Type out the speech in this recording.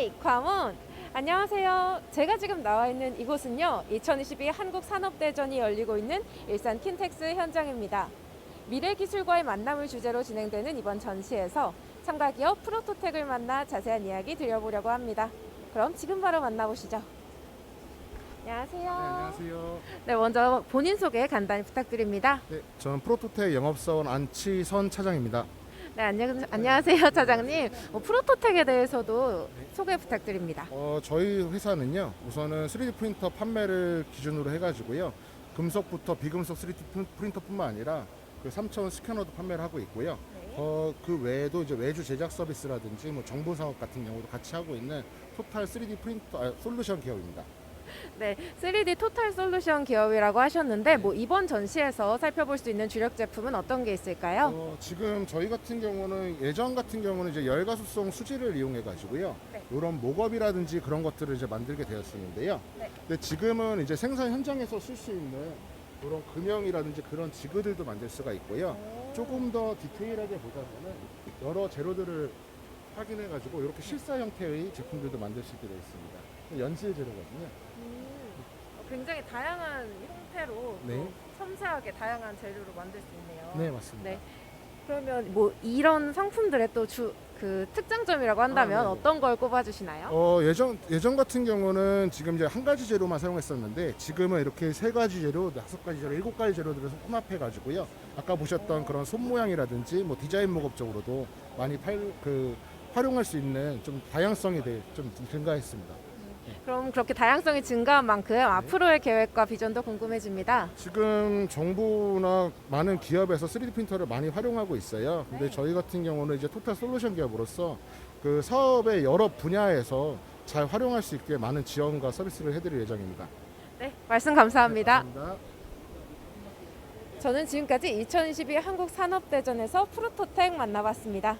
헤이 과문 안녕하세요. 제가 지금 나와 있는 이곳은요. 2022 한국 산업대전이 열리고 있는 일산 킨텍스 현장입니다. 미래 기술과의 만남을 주제로 진행되는 이번 전시에서 참가 기업 프로토텍을 만나 자세한 이야기 드려보려고 합니다. 그럼 지금 바로 만나보시죠. 안녕하세요. 네, 안녕하세요. 네, 먼저 본인 소개 간단히 부탁드립니다. 네, 저는 프로토텍 영업사원 안치선 차장입니다. 네, 안녕, 안녕하세요, 차장님. 어, 프로토텍에 대해서도 소개 부탁드립니다. 어, 저희 회사는요, 우선은 3D 프린터 판매를 기준으로 해가지고요, 금속부터 비금속 3D 프린- 프린터뿐만 아니라 그 3차원 스캐너도 판매를 하고 있고요. 어, 그 외에도 이제 외주 제작 서비스라든지 뭐 정보 사업 같은 경우도 같이 하고 있는 토탈 3D 프린터 아, 솔루션 기업입니다. 네, 3D 토탈 솔루션 기업이라고 하셨는데 뭐 이번 전시에서 살펴볼 수 있는 주력 제품은 어떤 게 있을까요? 어, 지금 저희 같은 경우는 예전 같은 경우는 이제 열가수성 수지를 이용해 가지고요. 네. 이런 목업이라든지 그런 것들을 이제 만들게 되었었는데요. 네. 근데 지금은 이제 생산 현장에서 쓸 수 있는 그런 금형이라든지 그런 지그들도 만들 수가 있고요. 조금 더 디테일하게 보자면은 여러 재료들을 확인해 가지고 이렇게 실사 형태의 제품들도 만들 수 있게 되어 있습니다. 연실 재료거든요. 굉장히 다양한 형태로 네. 또 섬세하게 다양한 재료로 만들 수 있네요. 네, 맞습니다. 네. 그러면 뭐 이런 상품들의 또 주 그 특장점이라고 한다면 아, 네네. 어떤 걸 꼽아주시나요? 어, 예전 예전 같은 경우는 지금 이제 한 가지 재료만 사용했었는데 지금은 이렇게 세 가지 재료, 다섯 가지 재료, 일곱 가지 재료들을 혼합해 가지고요. 아까 보셨던 그런 손 모양이라든지 뭐 디자인 목업적으로도 많이 팔 그 활용할 수 있는 좀 다양성이 대- 좀 증가했습니다. 그럼 그렇게 다양성이 증가한 만큼 네. 앞으로의 계획과 비전도 궁금해집니다. 지금 정부나 많은 기업에서 3D 프린터를 많이 활용하고 있어요. 근데 네. 저희 같은 경우는 이제 토탈 솔루션 기업으로서 그 사업의 여러 분야에서 잘 활용할 수 있게 많은 지원과 서비스를 해드릴 예정입니다. 네, 말씀 감사합니다. 네, 감사합니다. 저는 지금까지 2022 한국 산업대전에서 프로토텍 만나봤습니다.